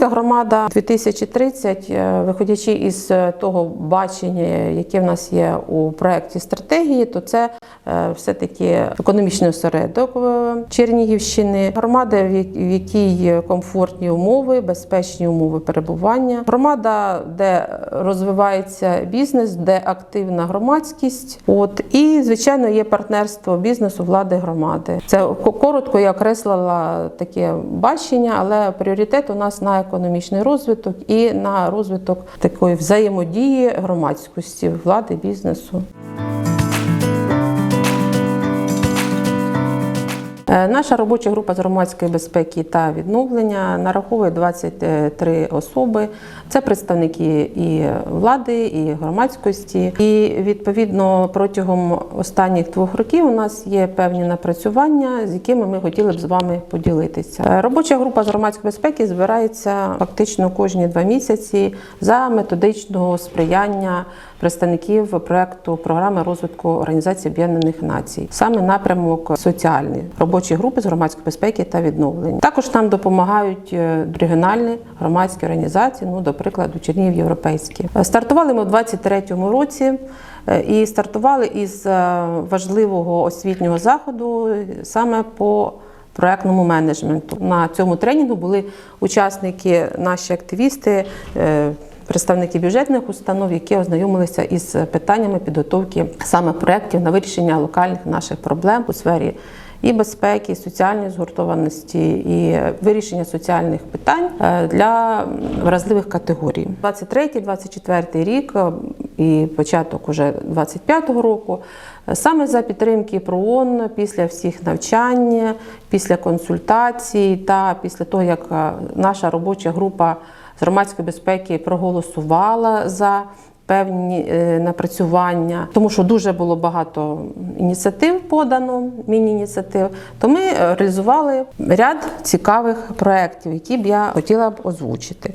Шостка громада 2030, е, виходячи із е, того бачення, яке в нас є у проєкті стратегії, то це е, все-таки економічний осередок Чернігівщини, громада, в якій комфортні умови, безпечні умови перебування. Громада, де розвивається бізнес, де активна громадськість. От і звичайно є партнерство бізнесу, влади, громади. Це коротко я окреслила таке бачення, але пріоритет у нас на економічний розвиток і на розвиток такої взаємодії громадськості, влади, бізнесу. Наша робоча група з громадської безпеки та відновлення нараховує 23 особи. Це представники і влади, і громадськості. І відповідно протягом останніх двох років у нас є певні напрацювання, з якими ми хотіли б з вами поділитися. Е, Робоча група з громадської безпеки збирається фактично кожні два місяці за методичного сприяння представників проекту програми розвитку Організації Об'єднаних Націй, саме напрямок соціальний робочі групи з громадської безпеки та відновлення. Також нам допомагають е, регіональні громадські організації, ну до прикладу, Чернігів Європейські. Е, Стартували ми у 23-му році. е, І стартували із важливого освітнього заходу саме по проектному менеджменту. На цьому тренінгу були учасники, наші активісти, представники бюджетних установ, які ознайомилися із питаннями підготовки саме проєктів на вирішення локальних наших проблем у сфері і безпеки, і соціальної згуртованості, і вирішення соціальних питань е, для вразливих категорій. 23-24 рік е, і початок уже 25-го року. е, Саме за підтримки ПРООН після всіх навчань, після консультацій та після того, як наша робоча група громадської безпеки проголосувала за певні е, напрацювання, тому що дуже було багато ініціатив подано, міні-ініціатив, то ми е, реалізували ряд цікавих проєктів, які б я хотіла б озвучити.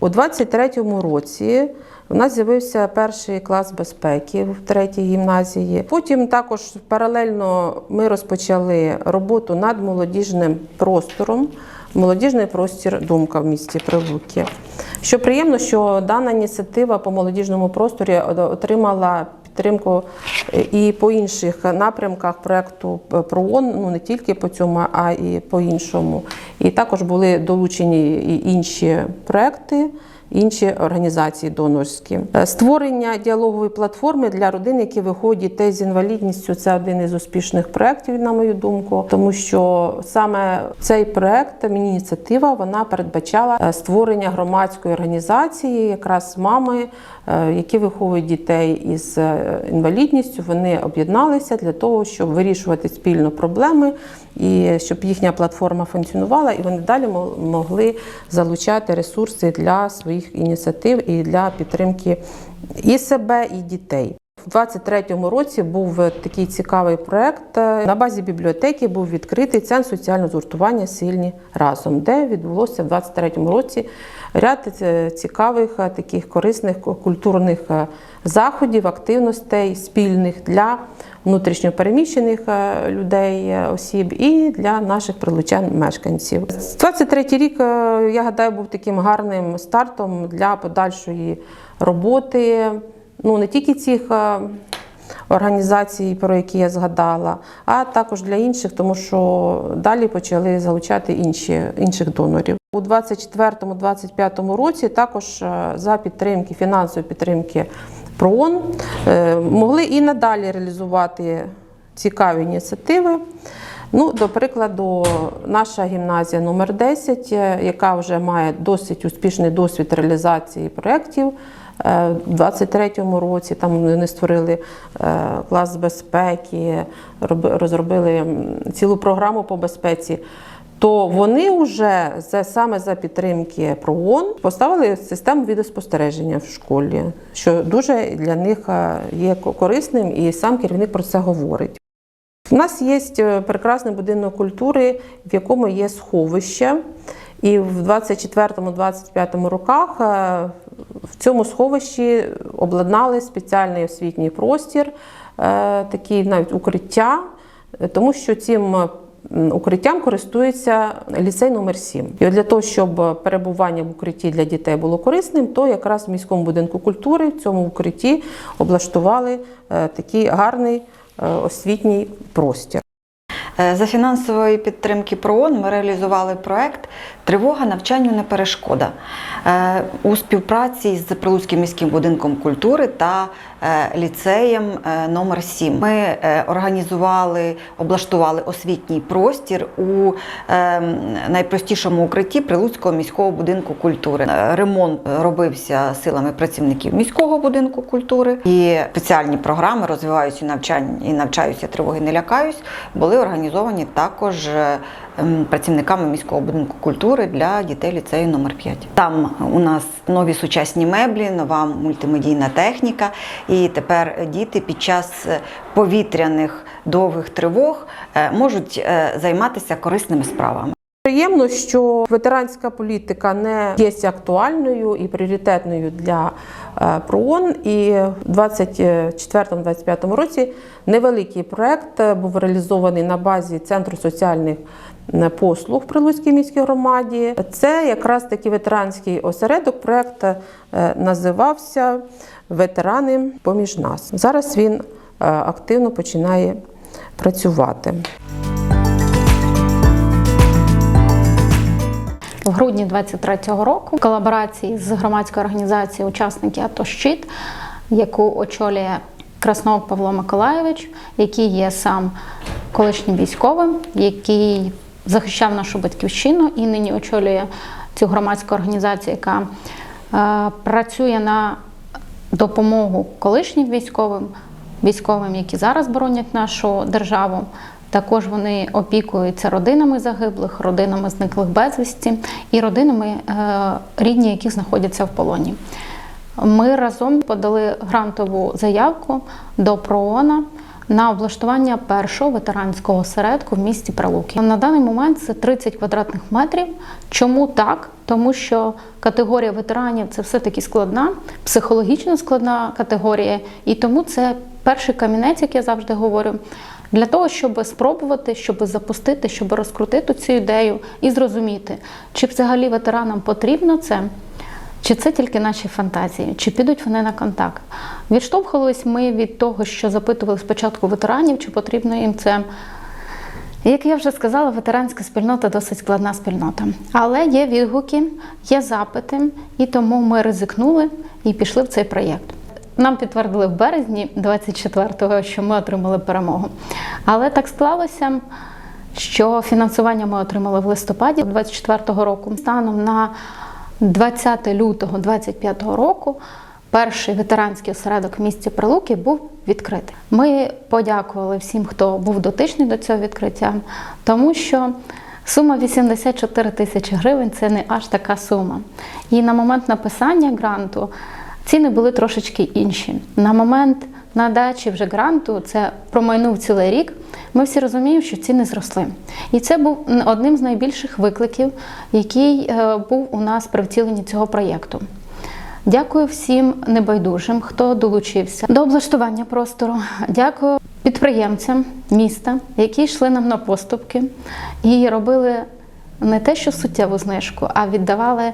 У 23-му році у нас з'явився перший клас безпеки в третій гімназії. Потім також паралельно ми розпочали роботу над молодіжним простором. Молодіжний простір думка в місті Прилуки. Що приємно, що дана ініціатива по молодіжному просторі отримала підтримку і по інших напрямках проекту ПРООН, ну не тільки по цьому, а і по іншому. І також були долучені і інші проекти. Інші організації донорські Е, створення діалогової платформи для родин, які виходять дітей з інвалідністю. Це один із успішних проєктів, на мою думку, тому що саме цей проект, ініціатива, вона передбачала е, створення громадської організації, якраз мами, е, які виховують дітей із інвалідністю. Вони об'єдналися для того, щоб вирішувати спільно проблеми і щоб їхня платформа функціонувала, і вони далі мо- могли залучати ресурси для своїх ініціатив і для підтримки і себе, і дітей. У 23-му році був е, такий цікавий проект. Е, На базі бібліотеки був відкритий центр соціального згуртування Сильні разом, де відбулося в 23-му році ряд е, цікавих таких корисних культурних заходів, активностей спільних для внутрішньопереміщених людей, осіб і для наших прилучан мешканців. 23-й рік, я гадаю, був таким гарним стартом для подальшої роботи. Ну не тільки цих організацій, про які я згадала, а також для інших, тому що далі почали залучати інші, інших донорів. У 24-25 році також е, за підтримки, фінансової підтримки ПРООН е, могли і надалі реалізувати цікаві ініціативи. Ну, до прикладу, наша гімназія номер 10, е, яка вже має досить успішний досвід реалізації проєктів. Е, У 23-му році там вони створили е, клас безпеки, роби- розробили цілу програму по безпеці. То вони вже за саме за підтримки ПРООН поставили систему відеоспостереження в школі, що дуже для них е, є корисним, і сам керівник про це говорить. У нас є е, прекрасний будинок культури, в якому є сховище. І в 24-25 роках е, в цьому сховищі обладнали спеціальний освітній простір, е, такий навіть укриття, тому що цим укриттям користується ліцей номер 7. І для того, щоб перебування в укритті для дітей було корисним, то якраз в міському будинку культури в цьому укритті облаштували е, такий гарний освітній простір. Е, За фінансової підтримки ПРООН ми реалізували проект Тривога навчанню не перешкода е, у співпраці з Прилуцьким міським будинком культури та ліцеєм е, номер 7 Ми е, організували, облаштували освітній простір у е, найпростішому укритті Прилуцького міського будинку культури. Е, Ремонт робився силами працівників міського будинку культури і спеціальні програми розвиваюся навчання і навчаюся тривоги не лякаюсь були організовані також е, працівниками міського будинку культури для дітей ліцею номер 5 Там у нас нові сучасні меблі, нова мультимедійна техніка. І тепер діти під час е, повітряних довгих тривог е, можуть е, займатися корисними справами. Приємно, що ветеранська політика не є актуальною і пріоритетною для е, ПРООН. І в 24-25 році невеликий проект е, був реалізований на базі Центру соціальних е, послуг в Прилуцькій міській громаді. Це якраз такий ветеранський осередок. Проект називався Ветерани поміж нас. Зараз він активно починає працювати. В грудні 23-го року в колаборації з громадською організацією Учасники АТО Щит, яку очолює Краснов Павло Миколайович, який є сам колишнім військовим, який захищав нашу батьківщину і нині очолює цю громадську організацію, яка е, працює на допомогу колишнім військовим, військовим, які зараз боронять нашу державу. Також вони опікуються родинами загиблих, родинами зниклих безвісті і родинами, е, рідні, яких знаходяться в полоні. Ми разом подали грантову заявку до ПРООНа на облаштування першого ветеранського осередку в місті Прилуки. На даний момент це 30 квадратних метрів. Чому так? Тому що категорія ветеранів це все-таки складна, психологічно складна категорія, і тому це перший камінець, як я завжди говорю, для того, щоб спробувати, щоб запустити, щоб розкрутити цю ідею і зрозуміти, чи взагалі ветеранам потрібно це. Чи це тільки наші фантазії, чи підуть вони на контакт? Відштовхувались ми від того, що запитували спочатку ветеранів, чи потрібно їм це. Як я вже сказала, ветеранська спільнота досить складна спільнота. Але є відгуки, є запити, і тому ми ризикнули і пішли в цей проєкт. Нам підтвердили в березні 24-го, що ми отримали перемогу. Але так склалося, що фінансування ми отримали в листопаді 24-го року. Станом на 20 лютого 25 року перший ветеранський осередок в місті Прилуки був відкритий. Ми подякували всім, хто був дотичний до цього відкриття, тому що сума 84 тисячі гривень це не аж така сума. І на момент написання гранту ціни були трошечки інші. На момент надачі вже гранту, це промайнув цілий рік. Ми всі розуміємо, що ціни зросли. І це був одним з найбільших викликів, який е, був у нас при втіленні цього проєкту. Дякую всім небайдужим, хто долучився до облаштування простору. Дякую підприємцям міста, які йшли нам на поступки і робили не те, що суттєву знижку, а віддавали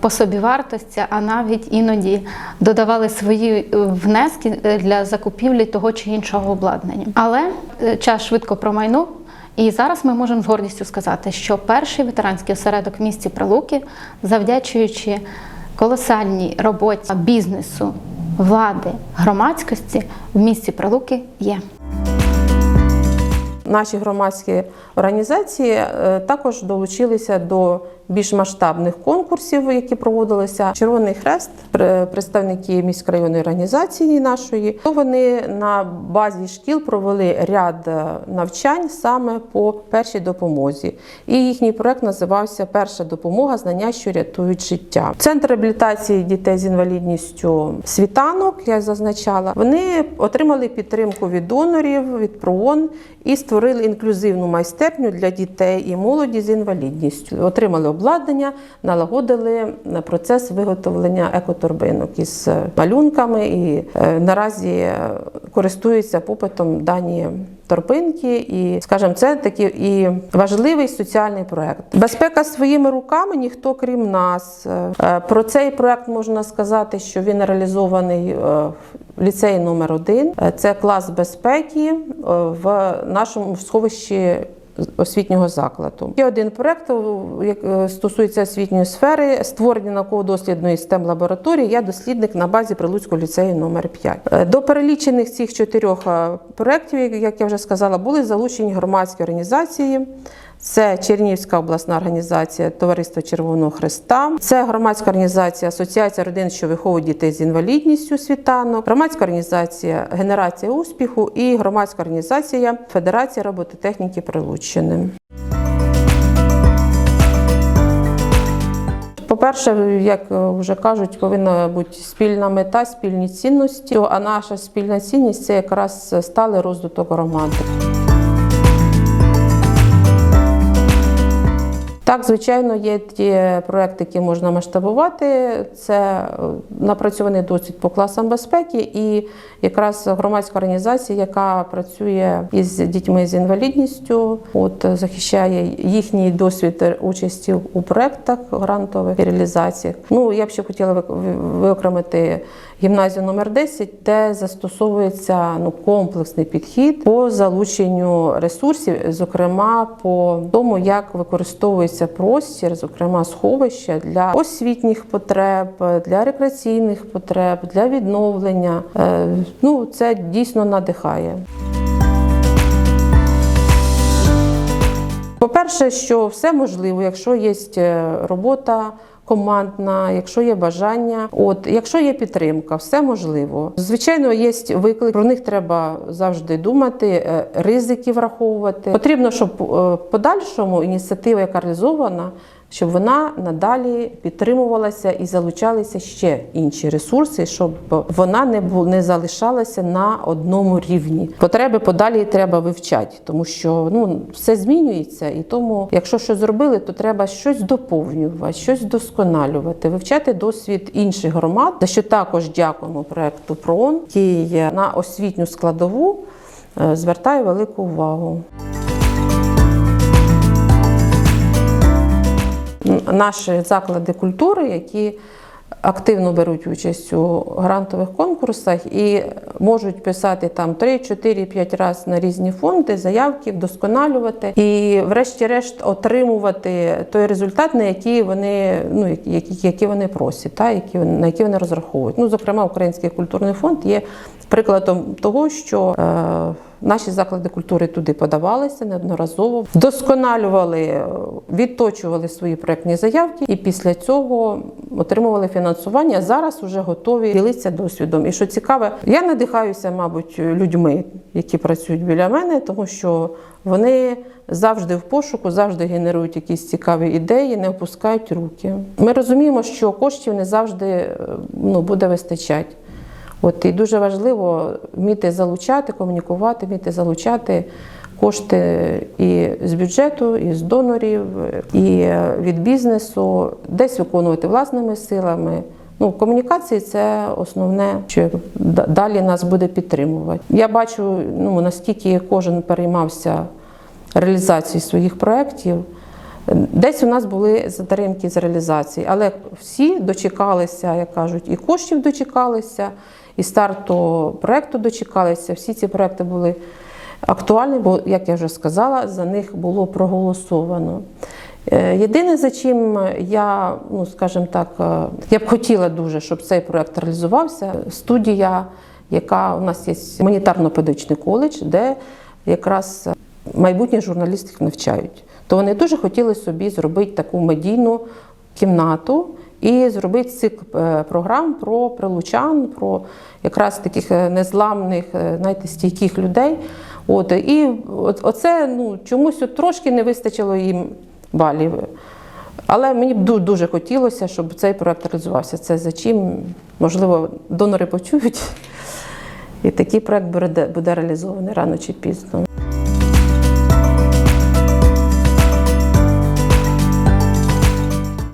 по собі вартості, а навіть іноді додавали свої е, внески е, для закупівлі того чи іншого обладнання. Але е, час швидко промайнув. І зараз ми можемо з гордістю сказати, що перший ветеранський осередок в місті Прилуки, завдячуючи колосальній роботі бізнесу, влади, громадськості в місті Прилуки є. Наші громадські організації е, також долучилися до більш масштабних конкурсів, які проводилися. Червоний Хрест, представники міськрайонної організації нашої, то вони на базі шкіл провели ряд е, навчань саме по першій допомозі. І їхній проект називався Перша допомога знання, що рятують життя. Центр реабілітації дітей з інвалідністю світанок, я зазначала, вони отримали підтримку від донорів, від ПРООН і створили інклюзивну майстерню для дітей і молоді з інвалідністю. Отримали обладнання, налагодили процес виготовлення екоторбинок із малюнками. І е, наразі е, користуються попитом дані торбинки, і, скажімо, це такий і важливий соціальний проект. Безпека своїми руками ніхто крім нас. Е, Про цей проект можна сказати, що він реалізований е, в ліцеї номер 1 Це клас безпеки е, в нашому сховищі освітнього закладу. Є один проект, як е, стосується освітньої сфери, створення науково-дослідної STEM лабораторії. Я дослідник на базі Прилуцького ліцею номер 5 Е, До перелічених цих чотирьох е, проєктів, як я вже сказала, були залучені громадські організації. Це Чернігівська обласна організація Товариство Червоного Христа, це громадська організація Асоціація родин, що виховують дітей з інвалідністю світанок, громадська організація Генерація успіху і громадська організація Федерація робототехніки Прилуччини. По-перше, як е, вже кажуть, повинна бути спільна мета, спільні цінності. А наша спільна цінність це якраз сталий розвиток громади. Так, звичайно, є ті проекти, які можна масштабувати. Це е, напрацьований досвід по класам безпеки, і якраз громадська організація, яка працює із дітьми з інвалідністю, от захищає їхній досвід участі у проектах грантових і реалізаціях. Ну я б ще хотіла ви- ви- виокремити гімназію номер 10, де застосовується ну комплексний підхід по залученню ресурсів, зокрема по тому, як використовується простір, зокрема сховища для освітніх потреб, для рекреаційних потреб, для відновлення. Е, Ну це дійсно надихає. По-перше, що все можливо, якщо є е, робота командна, якщо є бажання, от якщо є підтримка, все можливо. Звичайно, є виклик, про них треба завжди думати, е, ризики враховувати. Потрібно, щоб е, в подальшому ініціатива, яка реалізована, щоб вона надалі підтримувалася і залучалися ще інші ресурси, щоб вона не бу- не залишалася на одному рівні. Потреби подалі треба вивчати, тому що ну все змінюється, і тому, якщо щось зробили, то треба щось доповнювати, щось вдосконалювати, вивчати досвід інших громад, за що також дякуємо проекту ПРООН, який на освітню складову е, звертає велику увагу. Наші заклади культури, які активно беруть участь у грантових конкурсах і можуть писати там 3, 4, 5 разів на різні фонди, заявки, вдосконалювати і, врешті-решт, отримувати той результат, на який вони, ну, які, які вони просять, та, які, на які вони розраховують. Ну, зокрема, Український культурний фонд є прикладом того, що е, Наші заклади культури туди подавалися неодноразово, вдосконалювали, е, відточували свої проектні заявки і після цього отримували фінансування. Зараз вже готові ділитися досвідом. І що цікаве, я надихаюся, мабуть, людьми, які працюють біля мене, тому що вони завжди в пошуку, завжди генерують якісь цікаві ідеї, не опускають руки. Ми розуміємо, що коштів не завжди е, ну, буде вистачати. От і дуже важливо вміти залучати, комунікувати, вміти залучати кошти і з бюджету, і з донорів, і від бізнесу, десь виконувати власними силами. Ну, комунікації це основне, що далі нас буде підтримувати. Я бачу, ну наскільки кожен переймався реалізацією своїх проєктів. Десь у нас були затримки з реалізації, але всі дочекалися, як кажуть, і коштів дочекалися, і старту проекту дочекалися. Всі ці проекти були актуальні, бо, як я вже сказала, за них було проголосовано. Е, Єдине, за чим я, ну скажімо так, е, я б хотіла дуже, щоб цей проект реалізувався. Студія, яка у нас є гуманітарно-педагогічний коледж, де якраз майбутніх журналістів навчають. То вони дуже хотіли собі зробити таку медійну кімнату і зробити цикл е, програм про прилучан, про якраз таких е, незламних, е, знаєте, стійких людей. От і оце ну чомусь от трошки не вистачило їм балів. Але мені б дуже хотілося, щоб цей проект реалізувався. Це за чим, можливо, донори почують, і такий проект буде реалізований рано чи пізно.